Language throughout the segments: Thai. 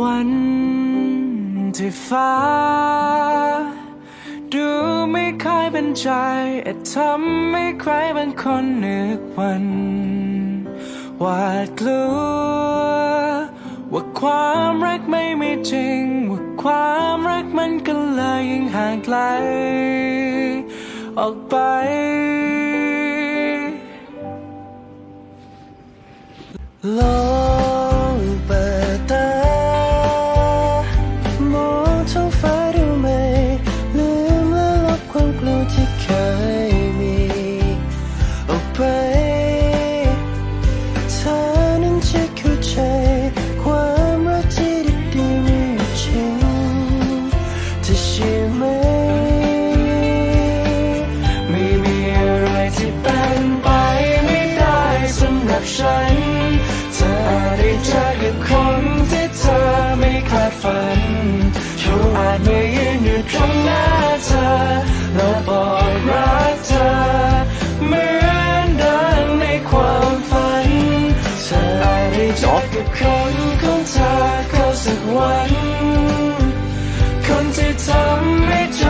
วันที่ฟ้า ดูไม่ค่อยเป็นใจอาจทำให้ใครบางคนนึกวันหวาดกลัวว่าความรักไม่มีจริง ว่าความรักมันก็เลยยิ่งห่างไกล ออกไปโลอ ฉัน เธออาจได้เจอกับคนที่เธอไม่คาดฝันเขาอาจไม่ยืนอยู่ตรงหน้าเธอและบอกรักเธอเหมือนดิมในความฝัน เธออาจได้เจอกับคนของเธอเข้าสักวัน คนที่ทำให้ใจ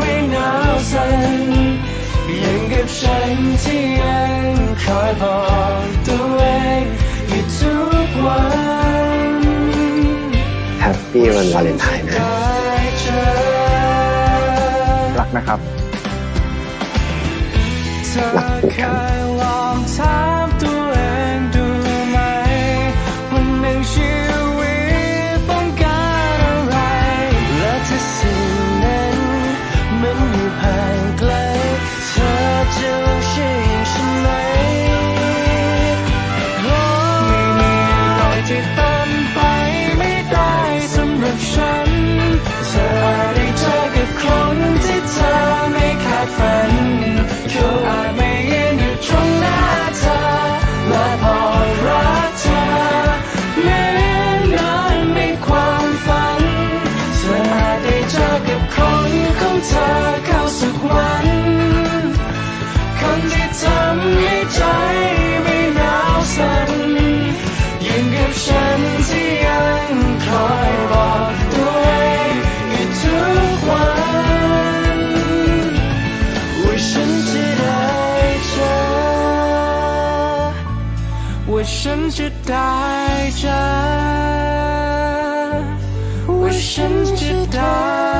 ไม่หนาวสั่นยังกับฉันที่ยัง คอยบอกตัวเองอยู่ทุกวันแฮปปี้วันวาเลนไทน์นะได้เจอรักนะครับเธอเคยล อ ว่าฉันจะได้